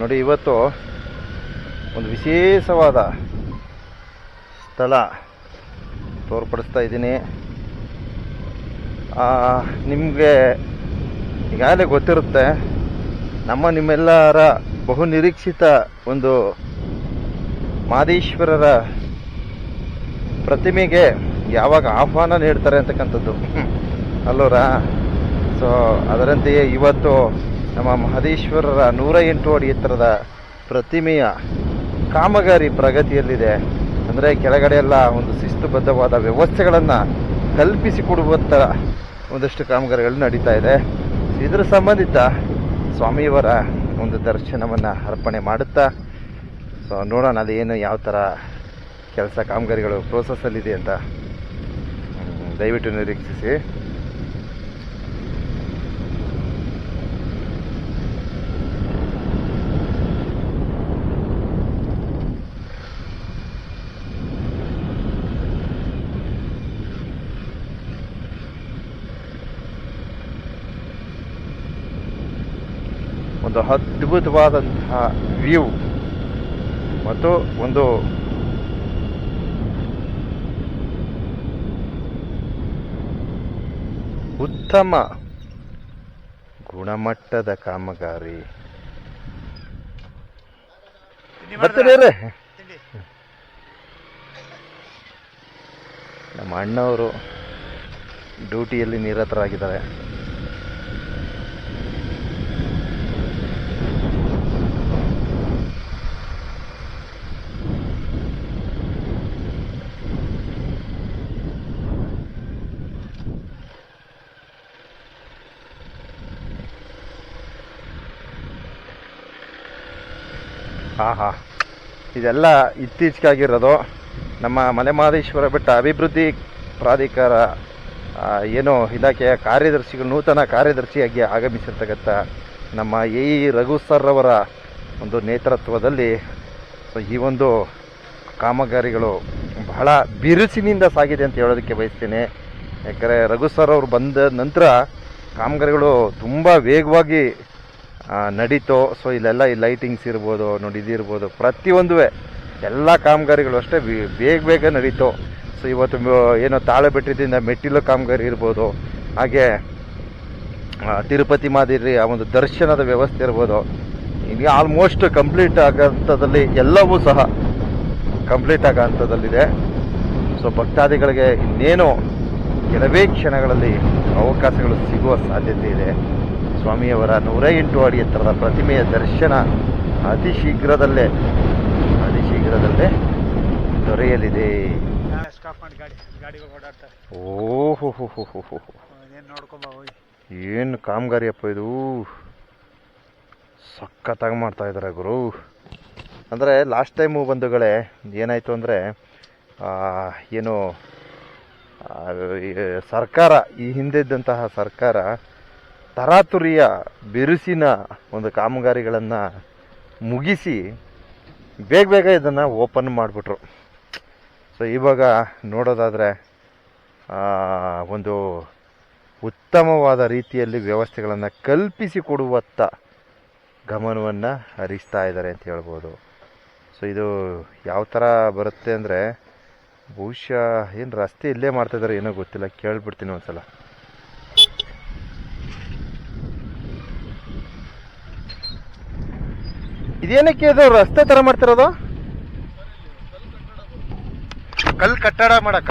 ನೋಡಿ, ಇವತ್ತು ಒಂದು ವಿಶೇಷವಾದ ಸ್ಥಳ ತೋರ್ಪಡಿಸ್ತಾ ಇದ್ದೀನಿ. ನಿಮಗೆ ಈಗಾಗಲೇ ಗೊತ್ತಿರುತ್ತೆ, ನಮ್ಮ ನಿಮ್ಮೆಲ್ಲರ ಬಹು ನಿರೀಕ್ಷಿತ ಒಂದು ಮಾದೇಶ್ವರರ ಪ್ರತಿಮೆಗೆ ಯಾವಾಗ ಆಹ್ವಾನ ನೀಡ್ತಾರೆ ಅಂತಕ್ಕಂಥದ್ದು. ಅಲ್ಲೋರ? ಸೊ ಅದರಂತೆಯೇ ಇವತ್ತು ನಮ್ಮ ಮಹದೇಶ್ವರರ ನೂರ ಎಂಟು ಅಡಿ ಎತ್ತರದ ಪ್ರತಿಮೆಯ ಕಾಮಗಾರಿ ಪ್ರಗತಿಯಲ್ಲಿದೆ. ಅಂದರೆ ಕೆಳಗಡೆ ಎಲ್ಲ ಒಂದು ಶಿಸ್ತುಬದ್ಧವಾದ ವ್ಯವಸ್ಥೆಗಳನ್ನು ಕಲ್ಪಿಸಿಕೊಡುವಂಥ ಒಂದಷ್ಟು ಕಾಮಗಾರಿಗಳು ನಡೀತಾ ಇದೆ. ಇದರ ಸಂಬಂಧಿತ ಸ್ವಾಮಿಯವರ ಒಂದು ದರ್ಶನವನ್ನು ಅರ್ಪಣೆ ಮಾಡುತ್ತಾ, ಸೊ ನೋಡೋಣ ಅದೇನು ಯಾವ ಥರ ಕೆಲಸ ಕಾಮಗಾರಿಗಳು ಪ್ರೋಸೆಸ್ಸಲ್ಲಿದೆ ಅಂತ. ದಯವಿಟ್ಟು ನಿರೀಕ್ಷಿಸಿ. ಒಂದು ಅದ್ಭುತವಾದಂತಹ ವ್ಯೂ ಮತ್ತು ಒಂದು ಉತ್ತಮ ಗುಣಮಟ್ಟದ ಕಾಮಗಾರಿ. ನಮ್ಮ ಅಣ್ಣವರು ಡ್ಯೂಟಿಯಲ್ಲಿ ನಿರತರಾಗಿದ್ದಾರೆ. ಆಹಾ. ಇದೆಲ್ಲ ಇತ್ತೀಚೆಗಾಗಿರೋದು ನಮ್ಮ ಮಲೆಮಹದೇಶ್ವರ ಬೆಟ್ಟ ಅಭಿವೃದ್ಧಿ ಪ್ರಾಧಿಕಾರ ಏನು ಇಲಾಖೆಯ ಕಾರ್ಯದರ್ಶಿಗಳು, ನೂತನ ಕಾರ್ಯದರ್ಶಿಯಾಗಿ ಆಗಮಿಸಿರ್ತಕ್ಕಂಥ ನಮ್ಮ ಎ ಇ ರಘು ಸರ್ ಅವರ ಒಂದು ನೇತೃತ್ವದಲ್ಲಿ ಈ ಒಂದು ಕಾಮಗಾರಿಗಳು ಬಹಳ ಬಿರುಸಿನಿಂದ ಸಾಗಿದೆ ಅಂತ ಹೇಳೋದಕ್ಕೆ ಬಯಸ್ತೇನೆ. ಯಾಕಂದರೆ ರಘು ಸರ್ ಅವರು ಬಂದ ನಂತರ ಕಾಮಗಾರಿಗಳು ತುಂಬ ವೇಗವಾಗಿ ನಡೀತು, ಸೊ ಇಲ್ಲೆಲ್ಲ ಈ ಲೈಟಿಂಗ್ಸ್ ಇರ್ಬೋದು, ನೋಡಿ ಇದಿರ್ಬೋದು ಪ್ರತಿಯೊಂದು ಎಲ್ಲ ಕಾಮಗಾರಿಗಳು ಅಷ್ಟೇ ಬೇಗ ಬೇಗ ನಡೀತೋ. ಸೊ ಇವತ್ತು ಏನೋ ತಾಳೆ ತಾಳೆಬೆಟ್ಟದಿಂದ ಮೆಟ್ಟಿಲು ಕಾಮಗಾರಿ ಇರ್ಬೋದು, ಹಾಗೆ ತಿರುಪತಿ ಮಾದಿರಿ, ಆ ಒಂದು ದರ್ಶನದ ವ್ಯವಸ್ಥೆ ಇರ್ಬೋದು. ಈಗ ಆಲ್ಮೋಸ್ಟ್ ಕಂಪ್ಲೀಟ್ ಆಗೋ ಎಲ್ಲವೂ ಸಹ ಕಂಪ್ಲೀಟ್ ಆಗೋ ಹಂತದಲ್ಲಿದೆ. ಸೊ ಭಕ್ತಾದಿಗಳಿಗೆ ಇನ್ನೇನು ಕೆಲವೇ ಕ್ಷಣಗಳಲ್ಲಿ ಅವಕಾಶಗಳು ಸಿಗುವ ಸಾಧ್ಯತೆ ಇದೆ. ಸ್ವಾಮಿಯವರ ನೂರ ಎಂಟು ಅಡಿ ಎತ್ತರದ ಪ್ರತಿಮೆಯ ದರ್ಶನ ಅತಿ ಶೀಘ್ರದಲ್ಲೇ ಅತಿ ಶೀಘ್ರದಲ್ಲೇ ದೊರೆಯಲಿದೆ ಓಹೋ ಏನು ಕಾಮಗಾರಿಯಪ್ಪ ಇದು? ಸಖತ್ತಾಗಿ ಮಾಡ್ತಾ ಇದ್ದಾರೆ ಗುರು. ಅಂದರೆ ಲಾಸ್ಟ್ ಟೈಮು ಬಂಧುಗಳೇ ಏನಾಯಿತು ಅಂದರೆ ಏನು ಸರ್ಕಾರ ಈ ಹಿಂದೆ ಇದ್ದಂತಹ ಸರ್ಕಾರ ತರಾತುರಿಯ ಬಿರುಸಿನ ಒಂದು ಕಾಮಗಾರಿಗಳನ್ನು ಮುಗಿಸಿ ಬೇಗ ಬೇಗ ಇದನ್ನು ಓಪನ್ ಮಾಡಿಬಿಟ್ರು. ಸೊ ಇವಾಗ ನೋಡೋದಾದರೆ ಒಂದು ಉತ್ತಮವಾದ ರೀತಿಯಲ್ಲಿ ವ್ಯವಸ್ಥೆಗಳನ್ನು ಕಲ್ಪಿಸಿಕೊಡುವತ್ತ ಗಮನವನ್ನು ಹರಿಸ್ತಾ ಇದ್ದಾರೆ ಅಂತ ಹೇಳ್ಬೋದು. ಸೊ ಇದು ಯಾವ ಥರ ಬರುತ್ತೆ ಅಂದರೆ, ಬಹುಶಃ ಏನು ರಸ್ತೆ ಇಲ್ಲೇ ಮಾಡ್ತಾಯಿದ್ದಾರೆ ಏನೋ ಗೊತ್ತಿಲ್ಲ, ಕೇಳ್ಬಿಡ್ತೀನಿ ಒಂದ್ಸಲ. ಇದೇನಕ್ಕೆ ಇದು ರಸ್ತೆ ತರ ಮಾಡ್ತಿರೋದು? ಕಲ್ ಕಟ್ಟಡ ಮಾಡಕ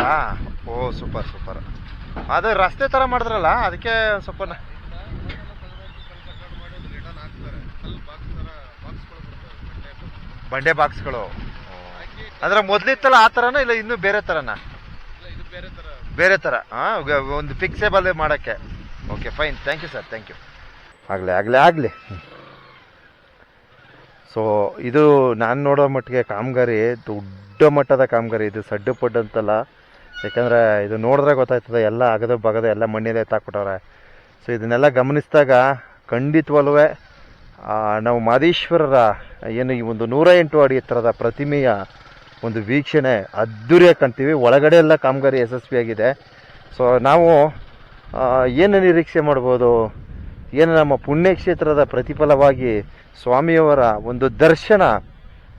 ಓ, ಸೂಪರ್ ಸೂಪರ್. ಅದು ರಸ್ತೆ ತರ ಮಾಡಿದ್ರಲ್ಲ, ಅದಕ್ಕೆ ಸ್ವಲ್ಪ ಬಂಡೆ ಬಾಕ್ಸ್ಗಳು. ಅಂದ್ರೆ ಮೊದ್ಲಿತ್ತಲ್ಲ ಆ ತರನ ಇಲ್ಲ ಇನ್ನೂ ಬೇರೆ ತರನ? ಬೇರೆ ಥರ ಹಾಂ ಒಂದು ಫಿಕ್ಸೇಬಲ್ ಮಾಡೋಕ್ಕೆ. Okay fine thank you sir thank you ಆಗಲಿ ಆಗಲಿ ಆಗಲಿ. ಸೊ ಇದು ನಾನು ನೋಡೋ ಮಟ್ಟಿಗೆ ಕಾಮಗಾರಿ, ದೊಡ್ಡ ಮಟ್ಟದ ಕಾಮಗಾರಿ ಇದು, ಸಡ್ಡು ಪಡ್ಡು ಅಂತಲ್ಲ. ಯಾಕಂದರೆ ಇದು ನೋಡಿದ್ರೆ ಗೊತ್ತಾಯ್ತದೆ ಎಲ್ಲ ಅಗದ ಬಗದ ಎಲ್ಲ ಮಣ್ಣಿದೆ ಎತ್ತಾಕ್ಬಿಟ್ಟವ್ರೆ. ಸೊ ಇದನ್ನೆಲ್ಲ ಗಮನಿಸಿದಾಗ ಖಂಡಿತವಲ್ವೇ ನಾವು ಮಾದೇಶ್ವರರ ಏನು ಈ ಒಂದು ನೂರ ಎಂಟು ಅಡಿ ಎತ್ತರದ ಪ್ರತಿಮೆಯ ಒಂದು ವೀಕ್ಷಣೆ ಅದ್ದೂರಿಯಾಗಿ ಕಾಣ್ತೀವಿ. ಒಳಗಡೆ ಎಲ್ಲ ಕಾಮಗಾರಿ ಯಶಸ್ವಿಯಾಗಿದೆ ಸೊ ನಾವು ಏನು ನಿರೀಕ್ಷೆ ಮಾಡ್ಬೋದು, ಏನು ನಮ್ಮ ಪುಣ್ಯಕ್ಷೇತ್ರದ ಪ್ರತಿಫಲವಾಗಿ ಸ್ವಾಮಿಯವರ ಒಂದು ದರ್ಶನ,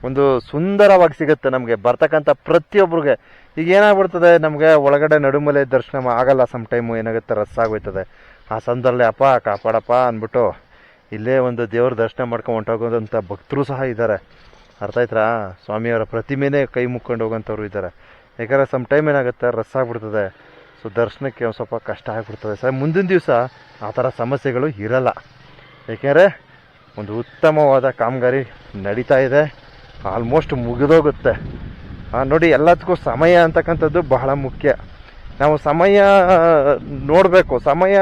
ಒಂದು ಸುಂದರವಾಗಿ ಸಿಗುತ್ತೆ ನಮಗೆ. ಬರ್ತಕ್ಕಂಥ ಪ್ರತಿಯೊಬ್ಬರಿಗೆ ಈಗ ಏನಾಗ್ಬಿಡ್ತದೆ, ನಮಗೆ ಒಳಗಡೆ ನಡುಮಲೆ ದರ್ಶನ ಆಗಲ್ಲ ಸಮ್ ಟೈಮು ಏನಾಗುತ್ತೆ ರಸ್ ಆಗೋಯ್ತದೆ. ಆ ಸಂದರ್ಭದಲ್ಲಿ ಅಪ್ಪ, ಕಾಪಾಡಪ್ಪ ಅಂದ್ಬಿಟ್ಟು ಇಲ್ಲೇ ಒಂದು ದೇವ್ರ ದರ್ಶನ ಮಾಡ್ಕೊಂಡು ಹೊಂಟೋಗೋದಂಥ ಭಕ್ತರು ಸಹ ಇದ್ದಾರೆ. ಅರ್ಥ ಆಯ್ತಾ ಸ್ವಾಮಿಯವರ ಪ್ರತಿಮೆನೇ ಕೈ ಮುಕ್ಕೊಂಡು ಹೋಗೋಂಥವ್ರು ಇದ್ದಾರೆ. ಯಾಕಂದರೆ ಸಮ್ ಟೈಮ್ ಏನಾಗುತ್ತೆ ರಸ್ ಆಗ್ಬಿಡ್ತದೆ. ಸೊ ದರ್ಶನಕ್ಕೆ ಒಂದು ಸ್ವಲ್ಪ ಕಷ್ಟ ಆಗಿಬಿಡ್ತದೆ. ಸರ್, ಮುಂದಿನ ದಿವಸ ಆ ಥರ ಸಮಸ್ಯೆಗಳು ಇರಲ್ಲ. ಏಕೆಂದರೆ ಒಂದು ಉತ್ತಮವಾದ ಕಾಮಗಾರಿ ನಡೀತಾ ಇದೆ. ಆಲ್ಮೋಸ್ಟ್ ಮುಗಿದೋಗುತ್ತೆ. ನೋಡಿ, ಎಲ್ಲದಕ್ಕೂ ಸಮಯ ಅಂತಕ್ಕಂಥದ್ದು ಬಹಳ ಮುಖ್ಯ. ನಾವು ಸಮಯ ನೋಡಬೇಕು. ಸಮಯ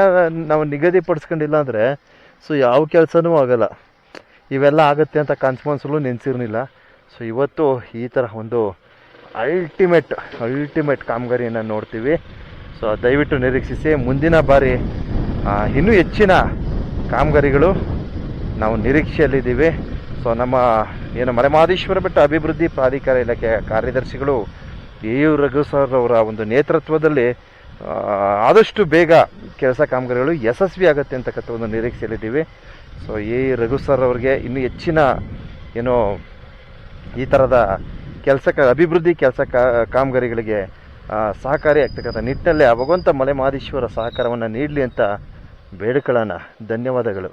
ನಾವು ನಿಗದಿಪಡಿಸ್ಕೊಂಡಿಲ್ಲ ಅಂದರೆ, ಸೊ ಯಾವ ಕೆಲಸನೂ ಆಗಲ್ಲ. ಇವೆಲ್ಲ ಆಗುತ್ತೆ ಅಂತ ಕನ್ಸ್ಮನ್ಸಲ್ಲೂ ನೆನೆಸಿರ್ನಿಲ್ಲ ಸೊ ಇವತ್ತು ಈ ಥರ ಒಂದು ಅಲ್ಟಿಮೇಟ್ ಅಲ್ಟಿಮೇಟ್ ಕಾಮಗಾರಿಯನ್ನು ನೋಡ್ತೀವಿ. ಸೊ, ದಯವಿಟ್ಟು ನಿರೀಕ್ಷಿಸಿ, ಮುಂದಿನ ಬಾರಿ ಇನ್ನೂ ಹೆಚ್ಚಿನ ಕಾಮಗಾರಿಗಳು ನಾವು ನಿರೀಕ್ಷೆಯಲ್ಲಿದ್ದೀವಿ. ಸೊ ನಮ್ಮ, ಏನು, ಮಲೆಮಹದೇಶ್ವರ ಬೆಟ್ಟ ಅಭಿವೃದ್ಧಿ ಪ್ರಾಧಿಕಾರ ಇಲಾಖೆಯ ಕಾರ್ಯದರ್ಶಿಗಳು ಎ ಯು ರಘು ಸರ್ ಅವರ ಒಂದು ನೇತೃತ್ವದಲ್ಲಿ ಆದಷ್ಟು ಬೇಗ ಕೆಲಸ ಕಾಮಗಾರಿಗಳು ಯಶಸ್ವಿ ಆಗುತ್ತೆ ಅಂತಕ್ಕಂಥ ಒಂದು ನಿರೀಕ್ಷೆಯಲ್ಲಿದ್ದೀವಿ. ಸೊ ಎ ರಘು ಸರ್ ಅವರಿಗೆ ಇನ್ನೂ ಹೆಚ್ಚಿನ, ಏನು, ಈ ಥರದ ಕೆಲಸ ಅಭಿವೃದ್ಧಿ ಕೆಲಸ ಕಾಮಗಾರಿಗಳಿಗೆ ಸಹಕಾರಿ ಆಗ್ತಕ್ಕಂಥ ನಿಟ್ಟಿನಲ್ಲಿ ಭಗವಂತ ಮಲೆ ಮಹದೇಶ್ವರ ಸಹಕಾರವನ್ನು ನೀಡಲಿ ಅಂತ ಬೇಡಿಕೊಳ್ಳೋಣ. ಧನ್ಯವಾದಗಳು.